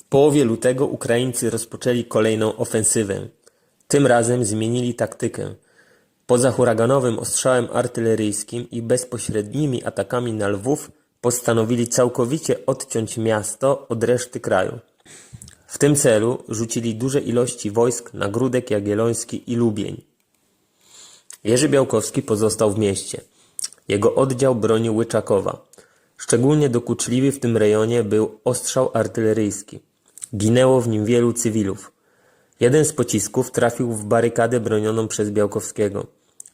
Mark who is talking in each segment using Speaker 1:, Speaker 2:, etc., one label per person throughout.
Speaker 1: W połowie lutego Ukraińcy rozpoczęli kolejną ofensywę. Tym razem zmienili taktykę. Poza huraganowym ostrzałem artyleryjskim i bezpośrednimi atakami na Lwów postanowili całkowicie odciąć miasto od reszty kraju. W tym celu rzucili duże ilości wojsk na Gródek Jagielloński i Lubień. Jerzy Białkowski pozostał w mieście. Jego oddział bronił Łyczakowa. Szczególnie dokuczliwy w tym rejonie był ostrzał artyleryjski. Ginęło w nim wielu cywilów. Jeden z pocisków trafił w barykadę bronioną przez Białkowskiego.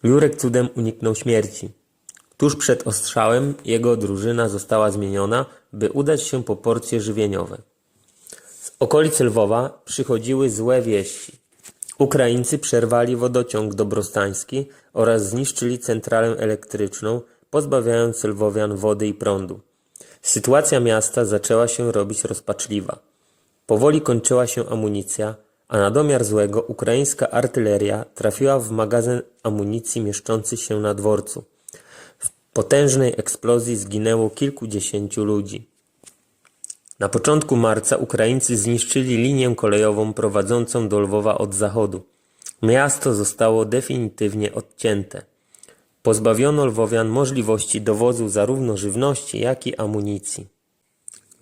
Speaker 1: Jurek cudem uniknął śmierci. Tuż przed ostrzałem jego drużyna została zmieniona, by udać się po porcje żywieniowe. Z okolic Lwowa przychodziły złe wieści. Ukraińcy przerwali wodociąg dobrostański oraz zniszczyli centralę elektryczną, pozbawiając Lwowian wody i prądu. Sytuacja miasta zaczęła się robić rozpaczliwa. Powoli kończyła się amunicja, a na domiar złego ukraińska artyleria trafiła w magazyn amunicji mieszczący się na dworcu. W potężnej eksplozji zginęło kilkudziesięciu ludzi. Na początku marca Ukraińcy zniszczyli linię kolejową prowadzącą do Lwowa od zachodu. Miasto zostało definitywnie odcięte. Pozbawiono Lwowian możliwości dowozu zarówno żywności, jak i amunicji.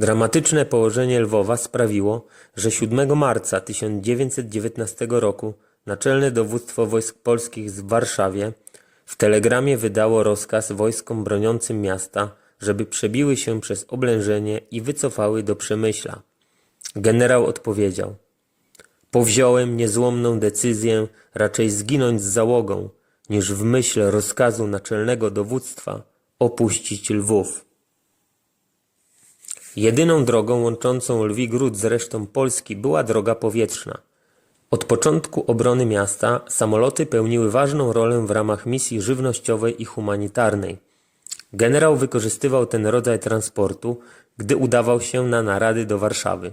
Speaker 1: Dramatyczne położenie Lwowa sprawiło, że 7 marca 1919 roku Naczelne Dowództwo Wojsk Polskich w Warszawie w telegramie wydało rozkaz wojskom broniącym miasta, żeby przebiły się przez oblężenie i wycofały do Przemyśla. Generał odpowiedział: Powziąłem niezłomną decyzję raczej zginąć z załogą, niż w myśl rozkazu naczelnego dowództwa opuścić Lwów. Jedyną drogą łączącą Lwi Gród z resztą Polski była droga powietrzna. Od początku obrony miasta samoloty pełniły ważną rolę w ramach misji żywnościowej i humanitarnej. Generał wykorzystywał ten rodzaj transportu, gdy udawał się na narady do Warszawy.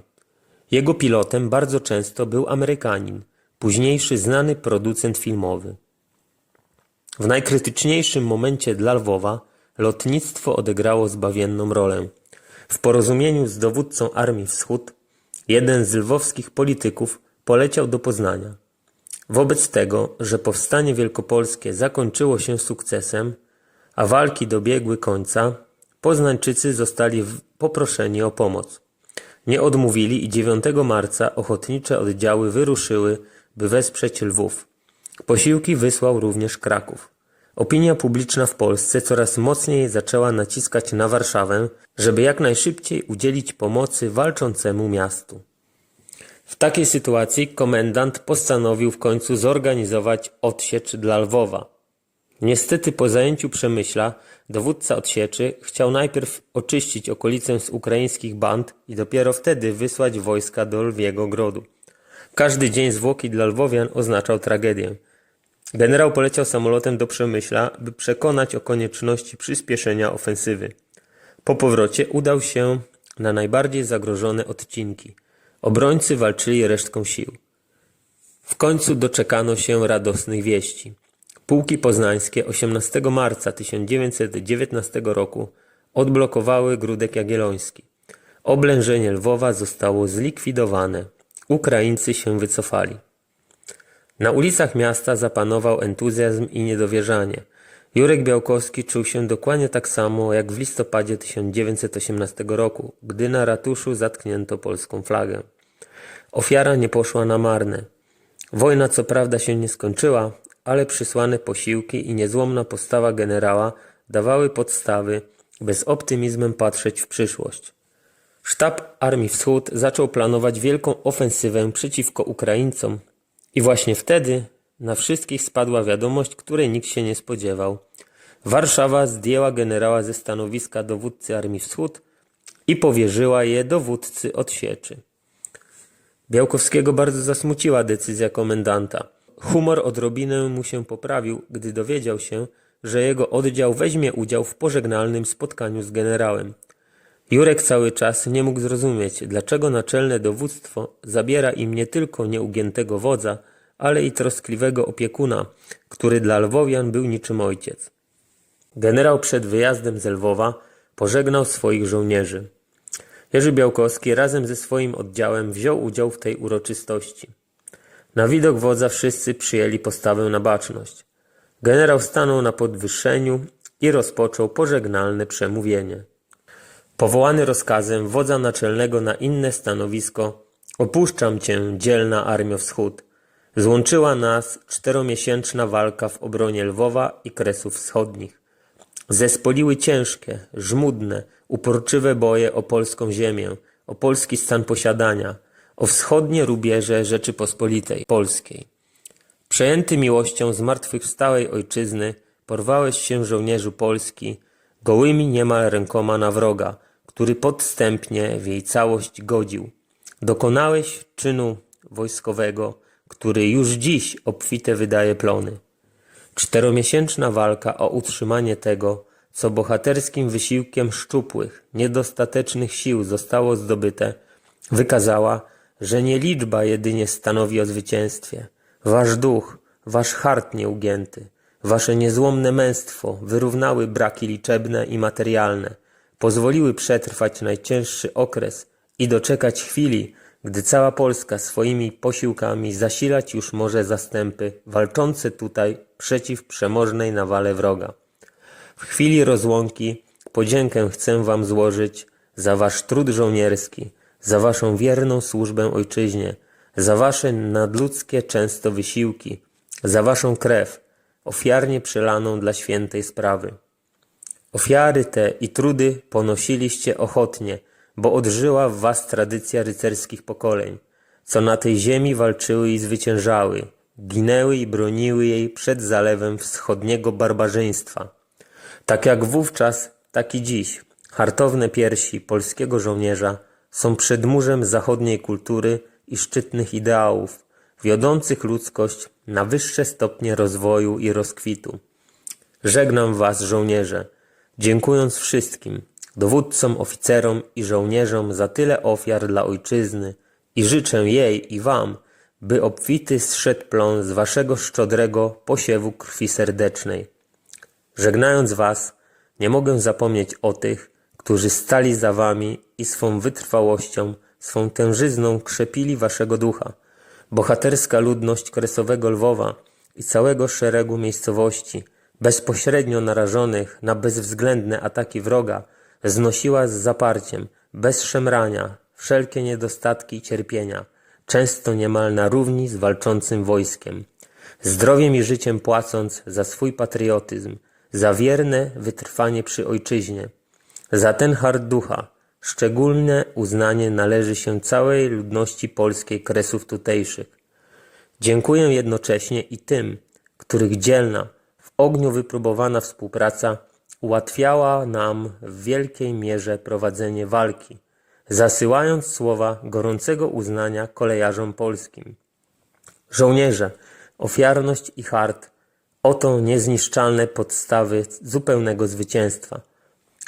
Speaker 1: Jego pilotem bardzo często był Amerykanin, późniejszy znany producent filmowy. W najkrytyczniejszym momencie dla Lwowa lotnictwo odegrało zbawienną rolę. W porozumieniu z dowódcą Armii Wschód jeden z lwowskich polityków poleciał do Poznania. Wobec tego, że powstanie wielkopolskie zakończyło się sukcesem, a walki dobiegły końca, Poznańczycy zostali poproszeni o pomoc. Nie odmówili i 9 marca ochotnicze oddziały wyruszyły, by wesprzeć Lwów. Posiłki wysłał również Kraków. Opinia publiczna w Polsce coraz mocniej zaczęła naciskać na Warszawę, żeby jak najszybciej udzielić pomocy walczącemu miastu. W takiej sytuacji komendant postanowił w końcu zorganizować odsiecz dla Lwowa. Niestety po zajęciu Przemyśla dowódca odsieczy chciał najpierw oczyścić okolicę z ukraińskich band i dopiero wtedy wysłać wojska do Lwiego Grodu. Każdy dzień zwłoki dla Lwowian oznaczał tragedię. Generał poleciał samolotem do Przemyśla, by przekonać o konieczności przyspieszenia ofensywy. Po powrocie udał się na najbardziej zagrożone odcinki. Obrońcy walczyli resztką sił. W końcu doczekano się radosnych wieści. Pułki poznańskie 18 marca 1919 roku odblokowały Gródek Jagielloński. Oblężenie Lwowa zostało zlikwidowane. Ukraińcy się wycofali. Na ulicach miasta zapanował entuzjazm i niedowierzanie. Jurek Białkowski czuł się dokładnie tak samo jak w listopadzie 1918 roku, gdy na ratuszu zatknięto polską flagę. Ofiara nie poszła na marne. Wojna co prawda się nie skończyła, ale przysłane posiłki i niezłomna postawa generała dawały podstawy, by z optymizmem patrzeć w przyszłość. Sztab Armii Wschód zaczął planować wielką ofensywę przeciwko Ukraińcom i właśnie wtedy na wszystkich spadła wiadomość, której nikt się nie spodziewał. Warszawa zdjęła generała ze stanowiska dowódcy Armii Wschód i powierzyła je dowódcy odsieczy. Białkowskiego bardzo zasmuciła decyzja komendanta. Humor odrobinę mu się poprawił, gdy dowiedział się, że jego oddział weźmie udział w pożegnalnym spotkaniu z generałem. Jurek cały czas nie mógł zrozumieć, dlaczego naczelne dowództwo zabiera im nie tylko nieugiętego wodza, ale i troskliwego opiekuna, który dla Lwowian był niczym ojciec. Generał przed wyjazdem z Lwowa pożegnał swoich żołnierzy. Jerzy Białkowski razem ze swoim oddziałem wziął udział w tej uroczystości. Na widok wodza wszyscy przyjęli postawę na baczność. Generał stanął na podwyższeniu i rozpoczął pożegnalne przemówienie. Powołany rozkazem wodza naczelnego na inne stanowisko, opuszczam cię, dzielna Armio Wschód. Złączyła nas czteromiesięczna walka w obronie Lwowa i Kresów Wschodnich. Zespoliły ciężkie, żmudne, uporczywe boje o polską ziemię, o polski stan posiadania, o wschodnie rubieże Rzeczypospolitej Polskiej. Przejęty miłością zmartwychwstałej ojczyzny, porwałeś się żołnierzu Polski, gołymi niemal rękoma na wroga, który podstępnie w jej całość godził. Dokonałeś czynu wojskowego, który już dziś obfite wydaje plony. Czteromiesięczna walka o utrzymanie tego, co bohaterskim wysiłkiem szczupłych, niedostatecznych sił zostało zdobyte, wykazała, że nie liczba jedynie stanowi o zwycięstwie. Wasz duch, wasz hart nieugięty, wasze niezłomne męstwo wyrównały braki liczebne i materialne, pozwoliły przetrwać najcięższy okres i doczekać chwili, gdy cała Polska swoimi posiłkami zasilać już może zastępy walczące tutaj przeciw przemożnej nawale wroga. W chwili rozłąki podziękę chcę wam złożyć za wasz trud żołnierski, za waszą wierną służbę ojczyźnie, za wasze nadludzkie często wysiłki, za waszą krew, ofiarnie przelaną dla świętej sprawy. Ofiary te i trudy ponosiliście ochotnie, bo odżyła w was tradycja rycerskich pokoleń, co na tej ziemi walczyły i zwyciężały, ginęły i broniły jej przed zalewem wschodniego barbarzyństwa. Tak jak wówczas, tak i dziś, hartowne piersi polskiego żołnierza są przedmurzem zachodniej kultury i szczytnych ideałów, wiodących ludzkość na wyższe stopnie rozwoju i rozkwitu. Żegnam was, żołnierze, dziękując wszystkim, dowódcom, oficerom i żołnierzom za tyle ofiar dla ojczyzny i życzę jej i wam, by obfity zszedł plon z waszego szczodrego posiewu krwi serdecznej. Żegnając was, nie mogę zapomnieć o tych, którzy stali za wami i swą wytrwałością, swą tężyzną krzepili waszego ducha. Bohaterska ludność Kresowego Lwowa i całego szeregu miejscowości, bezpośrednio narażonych na bezwzględne ataki wroga, znosiła z zaparciem, bez szemrania, wszelkie niedostatki i cierpienia, często niemal na równi z walczącym wojskiem. Zdrowiem i życiem płacąc za swój patriotyzm, za wierne wytrwanie przy ojczyźnie. Za ten hart ducha szczególne uznanie należy się całej ludności polskiej kresów tutejszych. Dziękuję jednocześnie i tym, których dzielna, w ogniu wypróbowana współpraca ułatwiała nam w wielkiej mierze prowadzenie walki, zasyłając słowa gorącego uznania kolejarzom polskim. Żołnierze, ofiarność i hart oto niezniszczalne podstawy zupełnego zwycięstwa.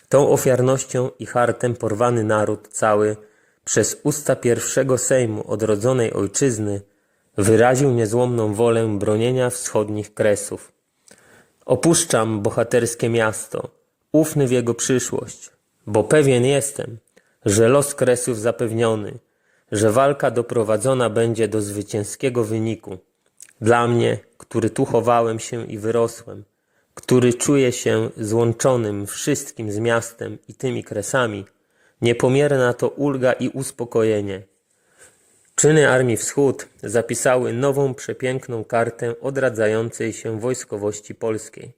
Speaker 1: Tą ofiarnością i hartem porwany naród cały przez usta pierwszego Sejmu odrodzonej ojczyzny wyraził niezłomną wolę bronienia wschodnich kresów. Opuszczam bohaterskie miasto, ufny w jego przyszłość, bo pewien jestem, że los kresów zapewniony, że walka doprowadzona będzie do zwycięskiego wyniku. Dla mnie, który tu chowałem się i wyrosłem, który czuje się złączonym wszystkim z miastem i tymi kresami, niepomierna to ulga i uspokojenie. Czyny Armii Wschód zapisały nową przepiękną kartę odradzającej się wojskowości polskiej.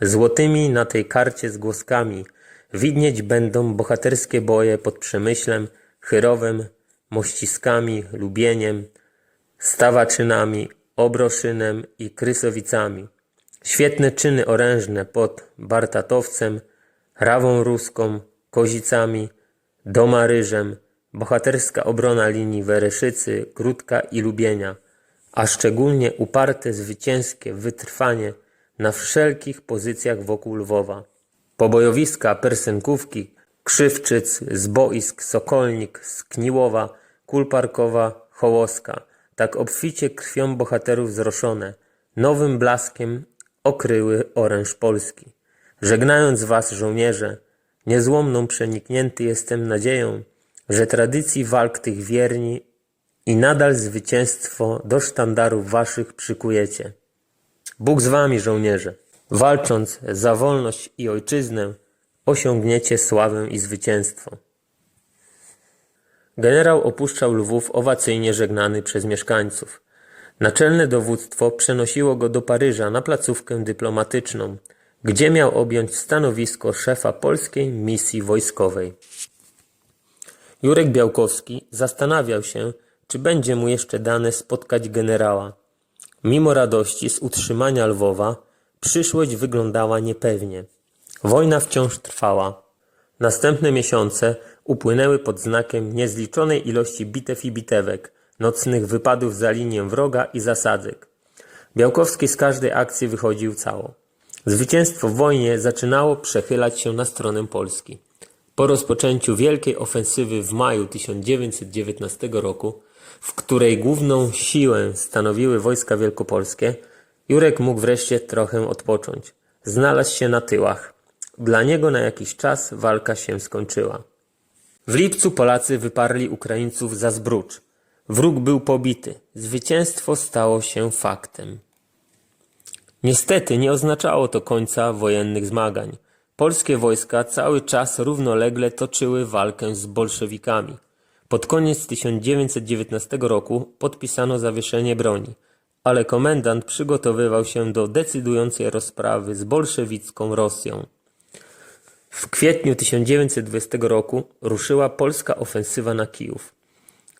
Speaker 1: Złotymi na tej karcie z głoskami widnieć będą bohaterskie boje pod Przemyślem, Chyrowem, Mościskami, Lubieniem, Stawaczynami, Obroszynem i Krysowicami. Świetne czyny orężne pod Bartatowcem, Rawą Ruską, Kozicami, Domaryżem, bohaterska obrona linii Wereszycy, Grudka i Lubienia, a szczególnie uparte zwycięskie wytrwanie na wszelkich pozycjach wokół Lwowa. Pobojowiska Persenkówki, Krzywczyc, Zboisk, Sokolnik, Skniłowa, Kulparkowa, Hołoska, tak obficie krwią bohaterów zroszone, nowym blaskiem okryły oręż Polski. Żegnając was, żołnierze, niezłomną przeniknięty jestem nadzieją, że tradycji walk tych wierni i nadal zwycięstwo do sztandarów waszych przykujecie. Bóg z wami, żołnierze. Walcząc za wolność i ojczyznę, osiągniecie sławę i zwycięstwo. Generał opuszczał Lwów owacyjnie żegnany przez mieszkańców. Naczelne dowództwo przenosiło go do Paryża na placówkę dyplomatyczną, gdzie miał objąć stanowisko szefa polskiej misji wojskowej. Jurek Białkowski zastanawiał się, czy będzie mu jeszcze dane spotkać generała. Mimo radości z utrzymania Lwowa, przyszłość wyglądała niepewnie. Wojna wciąż trwała. Następne miesiące upłynęły pod znakiem niezliczonej ilości bitew i bitewek, nocnych wypadów za linię wroga i zasadzek. Białkowski z każdej akcji wychodził cało. Zwycięstwo w wojnie zaczynało przechylać się na stronę Polski. Po rozpoczęciu wielkiej ofensywy w maju 1919 roku, w której główną siłę stanowiły wojska wielkopolskie, Jurek mógł wreszcie trochę odpocząć. Znalazł się na tyłach. Dla niego na jakiś czas walka się skończyła. W lipcu Polacy wyparli Ukraińców za Zbrucz. Wróg był pobity. Zwycięstwo stało się faktem. Niestety nie oznaczało to końca wojennych zmagań. Polskie wojska cały czas równolegle toczyły walkę z bolszewikami. Pod koniec 1919 roku podpisano zawieszenie broni, ale komendant przygotowywał się do decydującej rozprawy z bolszewicką Rosją. W kwietniu 1920 roku ruszyła polska ofensywa na Kijów.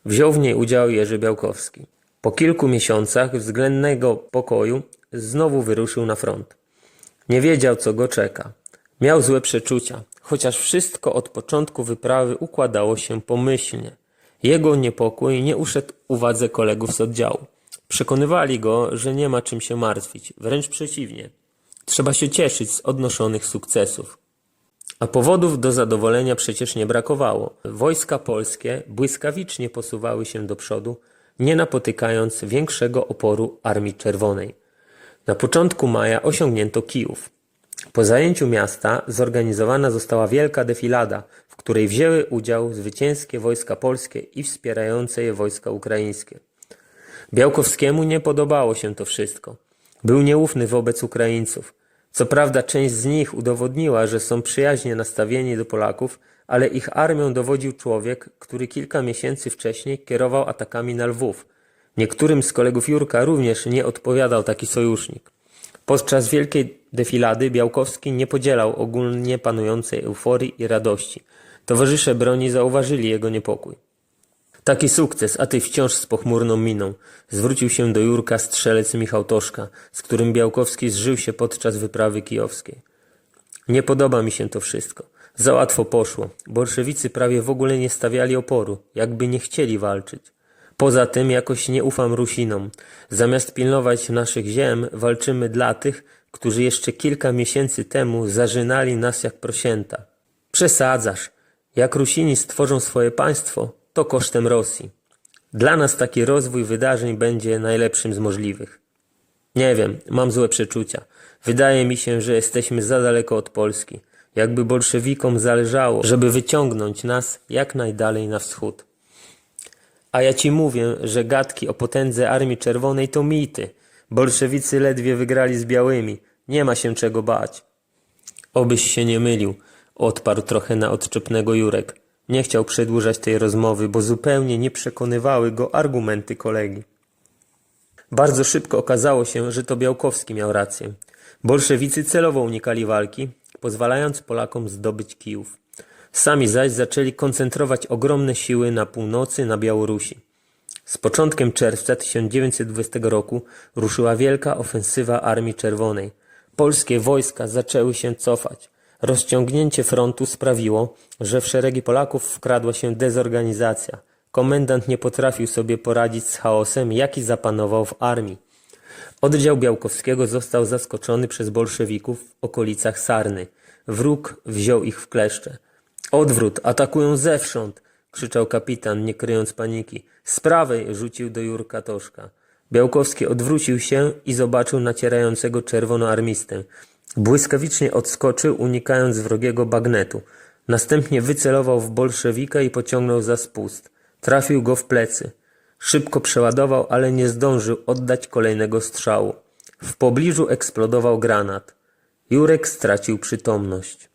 Speaker 1: Wziął w niej udział Jerzy Białkowski. Po kilku miesiącach względnego pokoju znowu wyruszył na front. Nie wiedział, co go czeka. Miał złe przeczucia, chociaż wszystko od początku wyprawy układało się pomyślnie. Jego niepokój nie uszedł uwadze kolegów z oddziału. Przekonywali go, że nie ma czym się martwić, wręcz przeciwnie. Trzeba się cieszyć z odnoszonych sukcesów. A powodów do zadowolenia przecież nie brakowało. Wojska polskie błyskawicznie posuwały się do przodu, nie napotykając większego oporu Armii Czerwonej. Na początku maja osiągnięto Kijów. Po zajęciu miasta zorganizowana została wielka defilada, w której wzięły udział zwycięskie wojska polskie i wspierające je wojska ukraińskie. Białkowskiemu nie podobało się to wszystko. Był nieufny wobec Ukraińców. Co prawda część z nich udowodniła, że są przyjaźnie nastawieni do Polaków, ale ich armią dowodził człowiek, który kilka miesięcy wcześniej kierował atakami na Lwów. Niektórym z kolegów Jurka również nie odpowiadał taki sojusznik. Podczas wielkiej defilady Białkowski nie podzielał ogólnie panującej euforii i radości. Towarzysze broni zauważyli jego niepokój. Taki sukces, a ty wciąż z pochmurną miną. Zwrócił się do Jurka strzelec Michał Toszka, z którym Białkowski zżył się podczas wyprawy kijowskiej. Nie podoba mi się to wszystko. Za łatwo poszło. Bolszewicy prawie w ogóle nie stawiali oporu, jakby nie chcieli walczyć. Poza tym jakoś nie ufam Rusinom. Zamiast pilnować naszych ziem, walczymy dla tych, którzy jeszcze kilka miesięcy temu zażynali nas jak prosięta. Przesadzasz. Jak Rusini stworzą swoje państwo, to kosztem Rosji. Dla nas taki rozwój wydarzeń będzie najlepszym z możliwych. Nie wiem, mam złe przeczucia. Wydaje mi się, że jesteśmy za daleko od Polski. Jakby bolszewikom zależało, żeby wyciągnąć nas jak najdalej na wschód. A ja ci mówię, że gadki o potędze Armii Czerwonej to mity. Bolszewicy ledwie wygrali z białymi. Nie ma się czego bać. Obyś się nie mylił, odparł trochę na odczepnego Jurek. Nie chciał przedłużać tej rozmowy, bo zupełnie nie przekonywały go argumenty kolegi. Bardzo szybko okazało się, że to Białkowski miał rację. Bolszewicy celowo unikali walki, pozwalając Polakom zdobyć Kijów. Sami zaś zaczęli koncentrować ogromne siły na północy, na Białorusi. Z początkiem czerwca 1920 roku ruszyła wielka ofensywa Armii Czerwonej. Polskie wojska zaczęły się cofać. Rozciągnięcie frontu sprawiło, że w szeregi Polaków wkradła się dezorganizacja. Komendant nie potrafił sobie poradzić z chaosem, jaki zapanował w armii. Oddział Białkowskiego został zaskoczony przez bolszewików w okolicach Sarny. Wróg wziął ich w kleszcze. Odwrót, atakują zewsząd! krzyczał kapitan, nie kryjąc paniki. Z prawej rzucił do Jurka Toszka. Białkowski odwrócił się i zobaczył nacierającego czerwonoarmistę. Błyskawicznie odskoczył, unikając wrogiego bagnetu. Następnie wycelował w bolszewika i pociągnął za spust. Trafił go w plecy. Szybko przeładował, ale nie zdążył oddać kolejnego strzału. W pobliżu eksplodował granat. Jurek stracił przytomność.